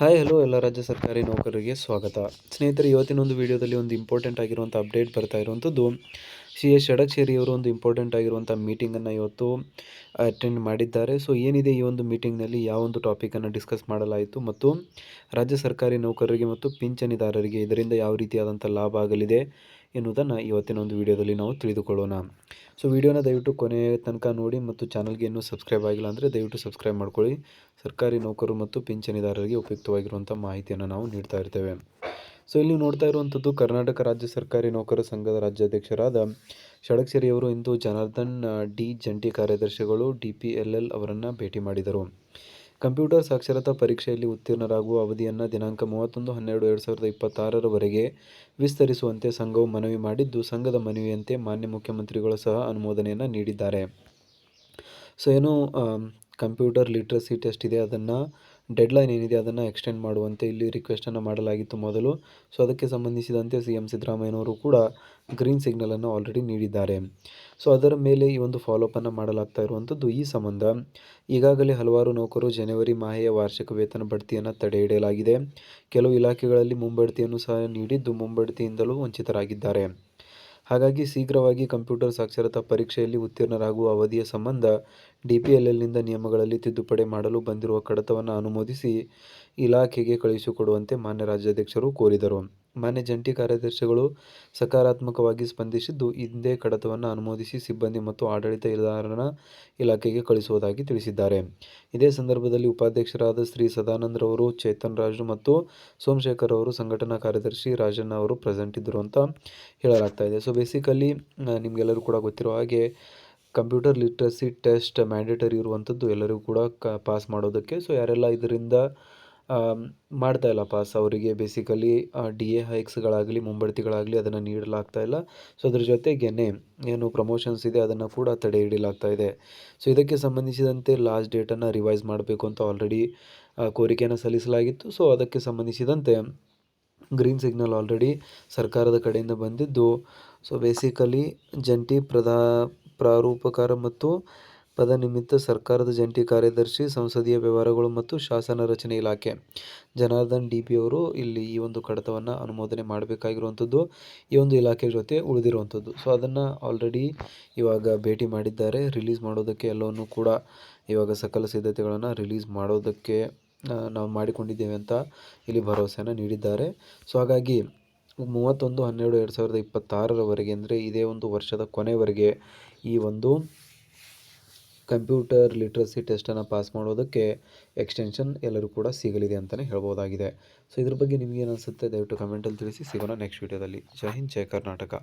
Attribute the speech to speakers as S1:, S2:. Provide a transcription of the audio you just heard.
S1: Hi hello ಎಲ್ಲ ರಾಜ್ಯ ಸರ್ಕಾರಿ ನೌಕರರಿಗೆ ಸ್ವಾಗತ. ಸ್ನೇಹಿತರೆ, ಇವತ್ತಿನ ಒಂದು ವಿಡಿಯೋದಲ್ಲಿ ಒಂದು ಇಂಪಾರ್ಟೆಂಟ್ ಆಗಿರುವಂಥ ಅಪ್ಡೇಟ್ ಬರ್ತಾ ಇರುವಂಥದ್ದು ಸಿ ಎಸ್ ಷಡಕ್ಷೇರಿಯವರು ಒಂದು ಇಂಪಾರ್ಟೆಂಟ್ ಆಗಿರುವಂಥ ಮೀಟಿಂಗನ್ನು ಇವತ್ತು ಅಟೆಂಡ್ ಮಾಡಿದ್ದಾರೆ. ಸೊ ಏನಿದೆ ಈ ಒಂದು ಮೀಟಿಂಗ್ನಲ್ಲಿ ಯಾವ ಒಂದು ಟಾಪಿಕನ್ನು ಡಿಸ್ಕಸ್ ಮಾಡಲಾಯಿತು? ಮತ್ತು ರಾಜ್ಯ ಸರ್ಕಾರಿ ನೌಕರರಿಗೆ ಮತ್ತು ಪಿಂಚಣಿದಾರರಿಗೆ ಇದರಿಂದ ಯಾವ ರೀತಿಯಾದಂಥ ಲಾಭ ಆಗಲಿದೆ? ಎನ್ನುವುದನ್ನು ಇವತ್ತಿನ ಒಂದು ವಿಡಿಯೋದಲ್ಲಿ ನಾವು ತಿಳಿದುಕೊಳ್ಳೋಣ. ಸೊ ವಿಡಿಯೋನ ದಯವಿಟ್ಟು ಕೊನೆಯ ತನಕ ನೋಡಿ ಮತ್ತು ಚಾನಲ್ಗೆ ಇನ್ನೂ ಸಬ್ಸ್ಕ್ರೈಬ್ ಆಗಿಲ್ಲ ಅಂದರೆ ದಯವಿಟ್ಟು ಸಬ್ಸ್ಕ್ರೈಬ್ ಮಾಡ್ಕೊಳ್ಳಿ. ಸರ್ಕಾರಿ ನೌಕರರು ಮತ್ತು ಪಿಂಚಣಿದಾರರಿಗೆ ಉಪಯುಕ್ತವಾಗಿರುವಂಥ ಮಾಹಿತಿಯನ್ನು ನಾವು ನೀಡ್ತಾ ಇರ್ತೇವೆ. ಸೊ ಇಲ್ಲಿ ನೋಡ್ತಾ ಇರುವಂಥದ್ದು ಕರ್ನಾಟಕ ರಾಜ್ಯ ಸರ್ಕಾರಿ ನೌಕರ ಸಂಘದ ರಾಜ್ಯಾಧ್ಯಕ್ಷರಾದ ಷಡಕ್ಷರಿ ಅವರು ಇಂದು ಜನಾರ್ದನ್, ಡಿ ಜಂಟಿ ಕಾರ್ಯದರ್ಶಿಗಳು, ಡಿ ಪಿ ಎಲ್ ಎಲ್ ಅವರನ್ನು ಭೇಟಿ ಮಾಡಿದರು. ಕಂಪ್ಯೂಟರ್ ಸಾಕ್ಷರತಾ ಪರೀಕ್ಷೆಯಲ್ಲಿ ಉತ್ತೀರ್ಣರಾಗುವ ಅವಧಿಯನ್ನು ದಿನಾಂಕ ಮೂವತ್ತೊಂದು, ಹನ್ನೆರಡು, ಎರಡು ಸಾವಿರದ ಇಪ್ಪತ್ತಾರರವರೆಗೆ ವಿಸ್ತರಿಸುವಂತೆ ಸಂಘವು ಮನವಿ ಮಾಡಿದ್ದು, ಸಂಘದ ಮನವಿಯಂತೆ ಮಾನ್ಯ ಮುಖ್ಯಮಂತ್ರಿಗಳು ಸಹ ಅನುಮೋದನೆಯನ್ನು ನೀಡಿದ್ದಾರೆ. ಸೊ ಏನು ಕಂಪ್ಯೂಟರ್ ಲಿಟ್ರಸಿ ಟೆಸ್ಟ್ ಇದೆ, ಅದನ್ನು ಡೆಡ್ಲೈನ್ ಏನಿದೆ ಅದನ್ನು ಎಕ್ಸ್ಟೆಂಡ್ ಮಾಡುವಂತೆ ಇಲ್ಲಿ ರಿಕ್ವೆಸ್ಟನ್ನು ಮಾಡಲಾಗಿತ್ತು ಮೊದಲು. ಸೊ ಅದಕ್ಕೆ ಸಂಬಂಧಿಸಿದಂತೆ ಸಿ ಎಂ ಸಿದ್ದರಾಮಯ್ಯನವರು ಕೂಡ ಗ್ರೀನ್ ಸಿಗ್ನಲನ್ನು ಆಲ್ರೆಡಿ ನೀಡಿದ್ದಾರೆ. ಸೊ ಅದರ ಮೇಲೆ ಈ ಒಂದು ಫಾಲೋಅಪನ್ನು ಮಾಡಲಾಗ್ತಾ ಇರುವಂಥದ್ದು ಈ ಸಂಬಂಧ. ಈಗಾಗಲೇ ಹಲವಾರು ನೌಕರು ಜನವರಿ ಮಾಹೆಯ ವಾರ್ಷಿಕ ವೇತನ ಬಡ್ತಿಯನ್ನು ತಡೆ ಹಿಡಿಯಲಾಗಿದೆ. ಕೆಲವು ಇಲಾಖೆಗಳಲ್ಲಿ ಮುಂಬಡ್ತಿಯನ್ನು ಸಹ ನೀಡಿದ್ದು ಮುಂಬಡ್ತಿಯಿಂದಲೂ ವಂಚಿತರಾಗಿದ್ದಾರೆ. ಹಾಗಾಗಿ ಶೀಘ್ರವಾಗಿ ಕಂಪ್ಯೂಟರ್ ಸಾಕ್ಷರತಾ ಪರೀಕ್ಷೆಯಲ್ಲಿ ಉತ್ತೀರ್ಣರಾಗುವ ಅವಧಿಯ ಸಂಬಂಧ ಡಿಪಿಎಲ್ಎಲ್ನಿಂದ ನಿಯಮಗಳಲ್ಲಿ ತಿದ್ದುಪಡಿ ಮಾಡಲು ಬಂದಿರುವ ಕಡತವನ್ನು ಅನುಮೋದಿಸಿ ಇಲಾಖೆಗೆ ಕಳುಹಿಸಿಕೊಡುವಂತೆ ಮಾನ್ಯ ರಾಜ್ಯಾಧ್ಯಕ್ಷರು ಕೋರಿದರು. ಮಾನ್ಯ ಜಂಟಿ ಕಾರ್ಯದರ್ಶಿಗಳು ಸಕಾರಾತ್ಮಕವಾಗಿ ಸ್ಪಂದಿಸಿದ್ದು ಇದೇ ಕಡತವನ್ನು ಅನುಮೋದಿಸಿ ಸಿಬ್ಬಂದಿ ಮತ್ತು ಆಡಳಿತ ಇಲಾಖಾ ಇಲಾಖೆಗೆ ಕಳಿಸುವುದಾಗಿ ತಿಳಿಸಿದ್ದಾರೆ. ಇದೇ ಸಂದರ್ಭದಲ್ಲಿ ಉಪಾಧ್ಯಕ್ಷರಾದ ಶ್ರೀ ಸದಾನಂದರವರು ಚೇತನ್ ರಾಜು ಮತ್ತು ಸೋಮಶೇಖರ್ ಅವರು ಸಂಘಟನಾ ಕಾರ್ಯದರ್ಶಿ ರಾಜಣ್ಣ ಅವರು ಪ್ರೆಸೆಂಟ್ ಇದ್ದರು ಅಂತ ಹೇಳಲಾಗ್ತಾ ಇದೆ. ಸೊ ಬೇಸಿಕಲಿ ನಿಮಗೆಲ್ಲರೂ ಕೂಡ ಗೊತ್ತಿರೋ ಹಾಗೆ ಕಂಪ್ಯೂಟರ್ ಲಿಟ್ರಸಿ ಟೆಸ್ಟ್ ಮ್ಯಾಂಡೇಟರಿ ಇರುವಂಥದ್ದು ಎಲ್ಲರಿಗೂ ಕೂಡ ಕ ಪಾಸ್ ಮಾಡೋದಕ್ಕೆ. ಸೊ ಯಾರೆಲ್ಲ ಇದರಿಂದ ಮಾಡ್ತಾ ಇಲ್ಲ. ಪಾಸ್ ಅವರಿಗೆ ಬೇಸಿಕಲಿ ಡಿ ಎ ಹೈಕ್ಸ್ಗಳಾಗಲಿ ಮುಂಬಡ್ತಿಗಳಾಗಲಿ ಅದನ್ನು ನೀಡಲಾಗ್ತಾ ಇಲ್ಲ. ಸೊ ಅದ್ರ ಜೊತೆಗೇನೆ ಏನು ಪ್ರಮೋಷನ್ಸ್ ಇದೆ ಅದನ್ನು ಕೂಡ ತಡೆ ಹಿಡಿಯಲಾಗ್ತಾ ಇದೆ. ಸೊ ಇದಕ್ಕೆ ಸಂಬಂಧಿಸಿದಂತೆ ಲಾಸ್ಟ್ ಡೇಟನ್ನು ರಿವೈಸ್ ಮಾಡಬೇಕು ಅಂತ ಆಲ್ರೆಡಿ ಕೋರಿಕೆಯನ್ನು ಸಲ್ಲಿಸಲಾಗಿತ್ತು. ಸೊ ಅದಕ್ಕೆ ಸಂಬಂಧಿಸಿದಂತೆ ಗ್ರೀನ್ ಸಿಗ್ನಲ್ ಆಲ್ರೆಡಿ ಸರ್ಕಾರದ ಕಡೆಯಿಂದ ಬಂದಿದ್ದು. ಸೊ ಬೇಸಿಕಲಿ ಜಂಟಿ ಪ್ರಧಾ ಪ್ರಾರೂಪಕಾರ ಮತ್ತು ಪದನಿಮಿತ್ತ ಸರ್ಕಾರದ ಜಂಟಿ ಕಾರ್ಯದರ್ಶಿ, ಸಂಸದೀಯ ವ್ಯವಹಾರಗಳು ಮತ್ತು ಶಾಸನ ರಚನೆ ಇಲಾಖೆ. ಜನಾರ್ದನ್ ಡಿ ಪಿ ಅವರು ಇಲ್ಲಿ ಈ ಒಂದು ಕಡತವನ್ನು ಅನುಮೋದನೆ ಮಾಡಬೇಕಾಗಿರುವಂಥದ್ದು, ಈ ಒಂದು ಇಲಾಖೆ ಜೊತೆ ಉಳಿದಿರುವಂಥದ್ದು. ಸೊ ಅದನ್ನು ಆಲ್ರೆಡಿ ಇವಾಗ ಭೇಟಿ ಮಾಡಿದ್ದಾರೆ. ರಿಲೀಸ್ ಮಾಡೋದಕ್ಕೆ ಎಲ್ಲವನ್ನು ಕೂಡ ಇವಾಗ ಸಕಲ ಸಿದ್ಧತೆಗಳನ್ನು ರಿಲೀಸ್ ಮಾಡೋದಕ್ಕೆ ನಾವು ಮಾಡಿಕೊಂಡಿದ್ದೇವೆ ಅಂತ ಇಲ್ಲಿ ಭರವಸೆಯನ್ನು ನೀಡಿದ್ದಾರೆ. ಸೊ ಹಾಗಾಗಿ ಮೂವತ್ತೊಂದು, ಹನ್ನೆರಡು, ಎರಡು ಸಾವಿರದ ಇಪ್ಪತ್ತಾರರವರೆಗೆ ಅಂದರೆ ಇದೇ ಒಂದು ವರ್ಷದ ಕೊನೆವರೆಗೆ ಈ ಒಂದು ಕಂಪ್ಯೂಟರ್ ಲಿಟ್ರಸಿ ಟೆಸ್ಟನ್ನು ಪಾಸ್ ಮಾಡೋದಕ್ಕೆ ಎಕ್ಸ್ಟೆನ್ಷನ್ ಎಲ್ಲರೂ ಕೂಡ ಸಿಗಲಿದೆ ಅಂತಲೇ ಹೇಳ್ಬೋದಾಗಿದೆ. ಸೊ ಇದ್ರ ಬಗ್ಗೆ ನಿಮಗೇನು ಅನಿಸುತ್ತೆ? ದಯವಿಟ್ಟು ಕಮೆಂಟಲ್ಲಿ ತಿಳಿಸಿ. ಸಿಗೋಣ ನೆಕ್ಸ್ಟ್ ವೀಡಿಯೋದಲ್ಲಿ ಜೈ ಹಿಂದ್, ಜೈ ಕರ್ನಾಟಕ.